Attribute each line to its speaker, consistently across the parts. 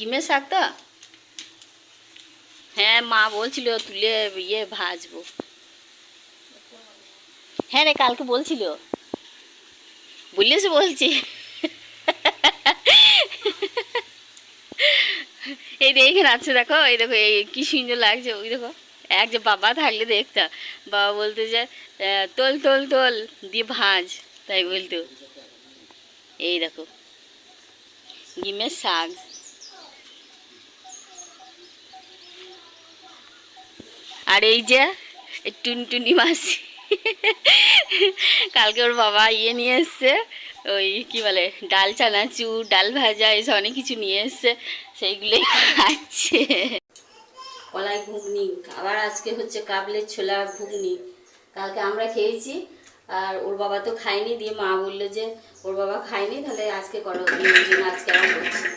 Speaker 1: ডিমের শাক তো হ্যাঁ মা বলছিল তুলে ইয়ে ভাজবো। হ্যাঁ রে কালকে বলছিল। বলিস বলছি। এই এইখানে আছে দেখো এই দেখো এই কি সুন্দর লাগছে ওই দেখো। এক যে বাবা থাকলে দেখতাম বাবা বলতে যে তোল তোল তোল দিয়ে ভাজ তাই বলতো। এই দেখো ডিমের শাক। আর এই যে টুনটুনি মাসি। কালকে ওর বাবা ইয়ে নিয়ে এসছে, ওই কি বলে, ডাল চানাচুর, ডাল ভাজা, এসব অনেক কিছু নিয়ে এসছে, সেইগুলোই খাচ্ছে। কলাই ঘুগনি, আবার আজকে হচ্ছে কাবলের ছোলা ঘুগনি। কালকে আমরা খেয়েছি, আর ওর বাবা তো খায়নি, দিয়ে মা বলল যে, ওর বাবা খায়নি, তাহলে আজকে করো, আজকে আমরা করছি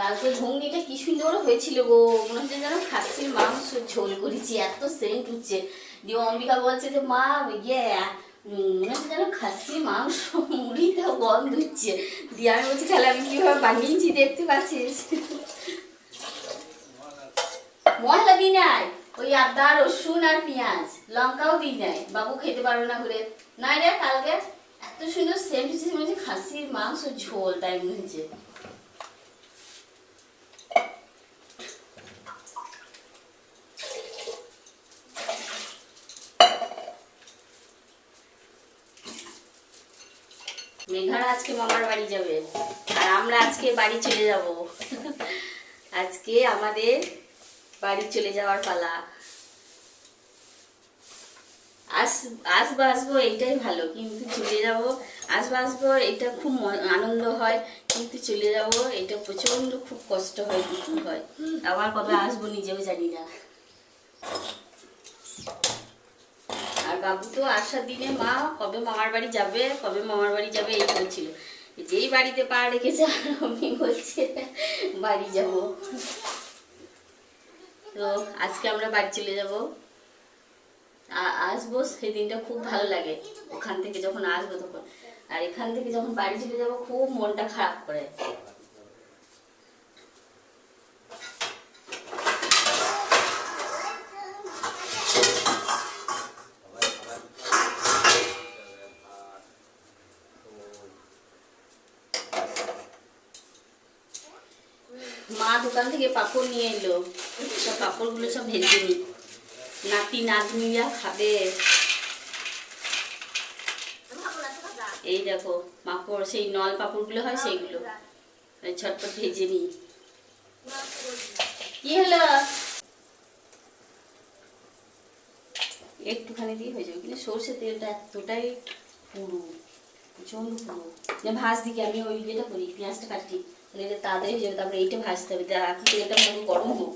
Speaker 1: কালকে ঘুগনিটা কি সুন্দর হয়েছিল গো। মনে হচ্ছে যেন খাসির মাংস ঝোল করেছি, এত সেন্ট উঠছে দিয়ে অম্বিকা বলছে যে, মা ইয়ে মনে হচ্ছে যেন খাসির মাংস গন্ধ দিয়ে আমি বলছি, তাহলে আমি কীভাবে বানিয়েছি দেখতে পাচ্ছিস? মশলা দিই নাই, ওই আদা, রসুন আর পেঁয়াজ। লঙ্কাও দিই নাই, বাবু খেতে পারবে না করে নাই রে কালকে, এত সুন্দর সেন্ট মনে হচ্ছে খাসির মাংস ঝোল তাই মনে হচ্ছে। মেঘারা আজকে মামার বাড়ি যাবে। আর আমরা আজকে বাড়ি চলে যাব। আজকে আমাদের বাড়ি চলে যাওয়ার পালা। আস, আসব আসব, এইটাই ভালো। কিন্তু চলে যাব, আসব আসব, এটা খুব আনন্দ হয়। কিন্তু চলে যাব, এটা প্রচণ্ড খুব কষ্ট হয় হয়। আবার কবে আসব নিজেও জানি না। বাবু তো আসার দিনে মা, কবে মামার বাড়ি যাবে, কবে মামার বাড়ি যাবে এই বলছিল। যেই বাড়িতে পা রেখেছে, আমি বলছি, বাড়ি যাব। তো আজকে আমরা বাড়ি চলে যাব। আসব, সেই দিনটা খুব ভালো লাগে। ওখান থেকে যখন আসব তখন। আর এখান থেকে যখন বাড়ি চলে যাব, খুব মনটা খারাপ করে। মা দোকান থেকে পাপড় নিয়ে এলো। সব পাপড়গুলো সব ভেজে নি। নাতি নাতনিরা খাবে। এই দেখো, পাপড়, সেই নল পাপড়গুলো হয় সেইগুলো। এই ঝটপট ভেজে নি। কি হলো? একটুখানি দিয়ে হয়ে যাবে। কিন্তু সর্ষে তেলটা এতটাই পুরু প্রচণ্ড পুরু। ভাজ দিকে আমি ওই যেটা করি, পেঁয়াজটা কাটি এটা তাড়াতাড়ি হয়ে যাবে তারপরে এইটা ভাজতে হবে তা এখন তেলটা পুরো গরম হোক।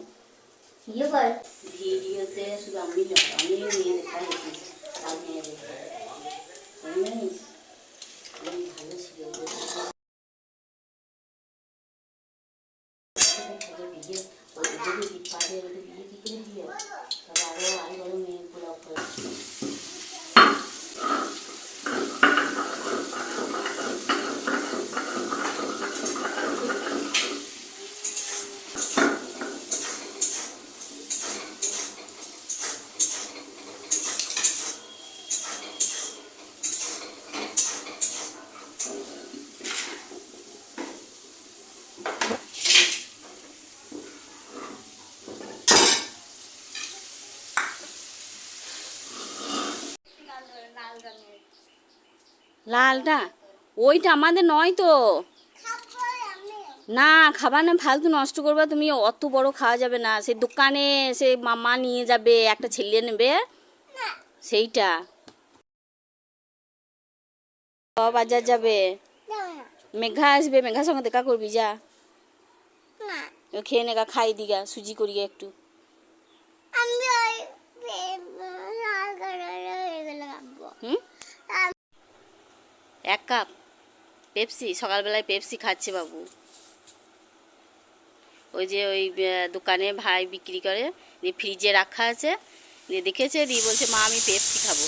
Speaker 1: ইয়ে কর। ভিডিওতে শুধু আমি নয় আমি নিয়ে দেখা দেখি আমি জানিস আমি ভালো ছিল। বিয়ে ওদের যদি পারে ওদের বিয়ে কি করে দিয়ে তবে আরও আরও বড় মেয়ে পোলাও করে লালটা ওইটা আমাদের নয় তো। না খাবার না ফালতু নষ্ট করবে তুমি অত বড় খাওয়া যাবে না। সে দোকানে সে মামা নিয়ে যাবে একটা ছেলে নেবে। সেইটা। বাজার যাবে। মেঘা আসবে মেঘার সঙ্গে দেখা করবি যা। খেয়ে নেগা খাই দিগা সুজি করিয়া একটু। হুম? এক কাপ পেপসি, সকালবেলায় পেপসি খাচ্ছে বাবু। ওই যে ওই দোকানে ভাই বিক্রি করে, দিয়ে ফ্রিজে রাখা আছে, দিয়ে দেখেছে, দিয়ে বলছে, মা, আমি পেপসি খাব।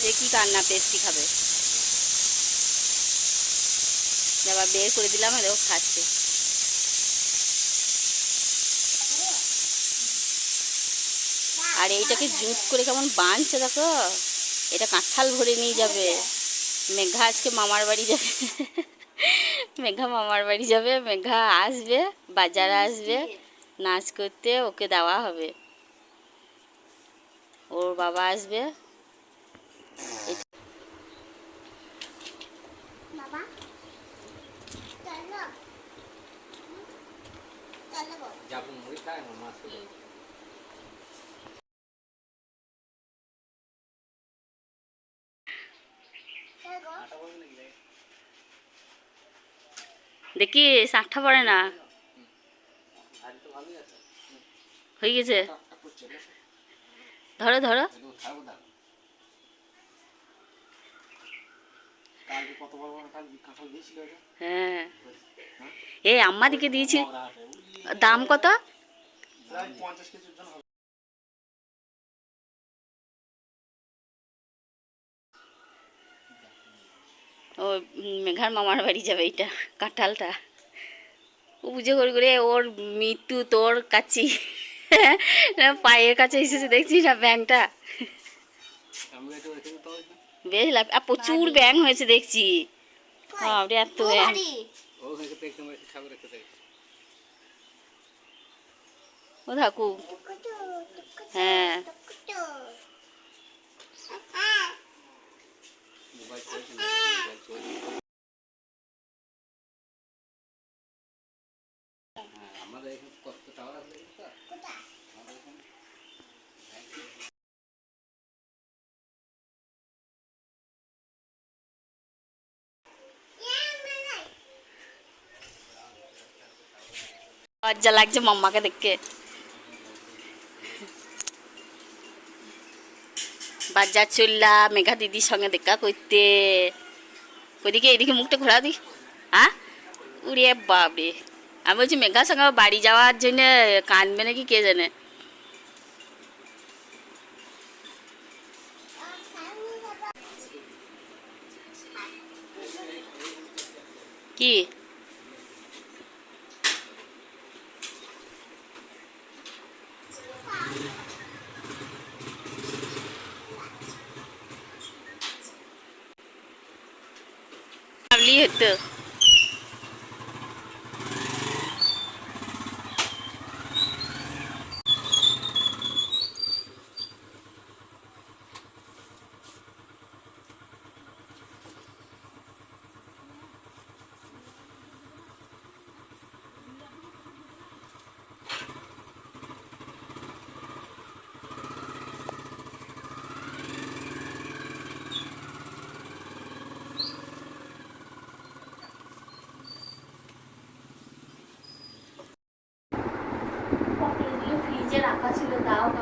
Speaker 1: সে কি কান্না, পেপসি খাবে? আবার বের করে দিলাম, আর ও খাচ্ছে। আর এইটাকে জুত করে কেমন বাঁধছে দেখো। এটা কাঁঠাল ভরে নিয়ে যাবে। মেঘা আজকে মামার বাড়ি যাবে। মেঘা মামার বাড়ি যাবে মেঘা আসবে বাজার আসবে নাচ করতে ওকে দেওয়া হবে। ওর বাবা আসবে।
Speaker 2: যাব মুড়ি খায় না মাছ খেলে।
Speaker 3: চলো গো।
Speaker 2: আটা বলবে নাকি রে?
Speaker 1: দেখি সাঁঠা পড়ে না। হয়ে গেছে? ধরো ধরো? হ্যাঁ? এই আম্মাদিকে দিয়েছি
Speaker 2: মগরা
Speaker 1: দাম কত
Speaker 2: পঞ্চাশ কেজির
Speaker 1: ও মেঘার মামার বাড়ি যাবে এইটা কাঁঠালটা ও পুজো করে করে ওর মৃত্যু তোর কাছি পায়ের কাছে এসেছে দেখছিস না ব্যাংটা? বেশ লাভ আর প্রচুর ব্যাং হয়েছে দেখছি বাপরে এত ব্যাং
Speaker 2: ও
Speaker 1: থাকুক হ্যাঁ।
Speaker 2: আমাদের এখানে
Speaker 1: লাগছে মাম্মাকে দেখে। বাজার চললা, মেঘা দিদির সঙ্গে দেখা করতে। ওইদিকে এইদিকে মুখটা ঘোরা দি। হ্যাঁ উড়ে বাবরে আমি বলছি, মেঘার সঙ্গে বাড়ি যাওয়ার জন্য কাঁদবে নাকি কে জানে? কি? It. too.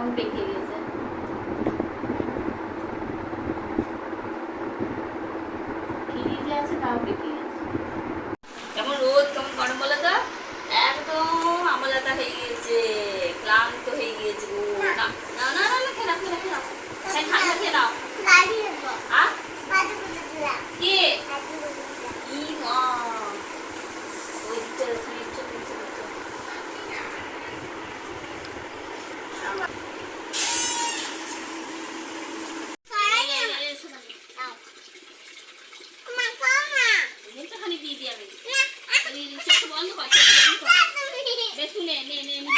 Speaker 1: পেকে গেছে ফ্রিজে আছে তাও পেকে গেছে কেমন রোদ? কেমন গরম বলো তো? একদম আমলাতা হয়ে গিয়েছে ক্লান্ত হয়ে গিয়েছে না না না না ঠান্ডা
Speaker 3: কোথায় দিলাম?
Speaker 1: কে? মা ওই দিকটা ফ্রিজটা ফ্রিজটা
Speaker 3: সরাই না। দাও। মা, খাও না।
Speaker 1: খানি দিয়ে দিই আমি
Speaker 3: না, আহ,
Speaker 1: এই চোখ বন্ধ কর চোখ বন্ধ কর
Speaker 3: খাও তুমি।
Speaker 1: বেশু নে নে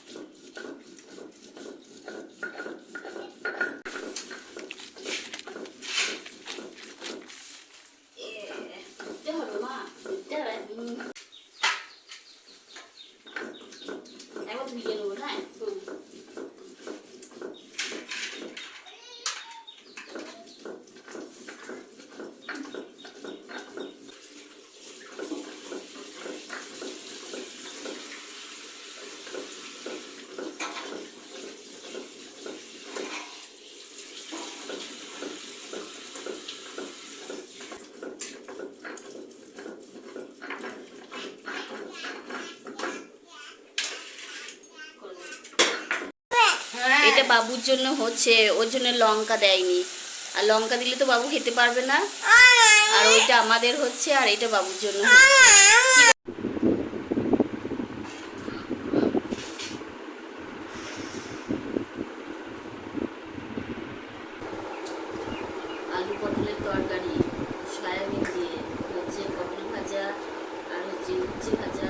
Speaker 1: এটা বাবুর জন্য হচ্ছে, ওর জন্য লঙ্কা দেয়নি। আর লঙ্কা দিলে তো বাবু খেতে পারবে না। আর ওইটা আমাদের হচ্ছে, আর এটা বাবুর জন্য আলু পটলের তরকারি দিয়ে, হচ্ছে পটল ভাজা, আর হচ্ছে উচ্ছে ভাজা।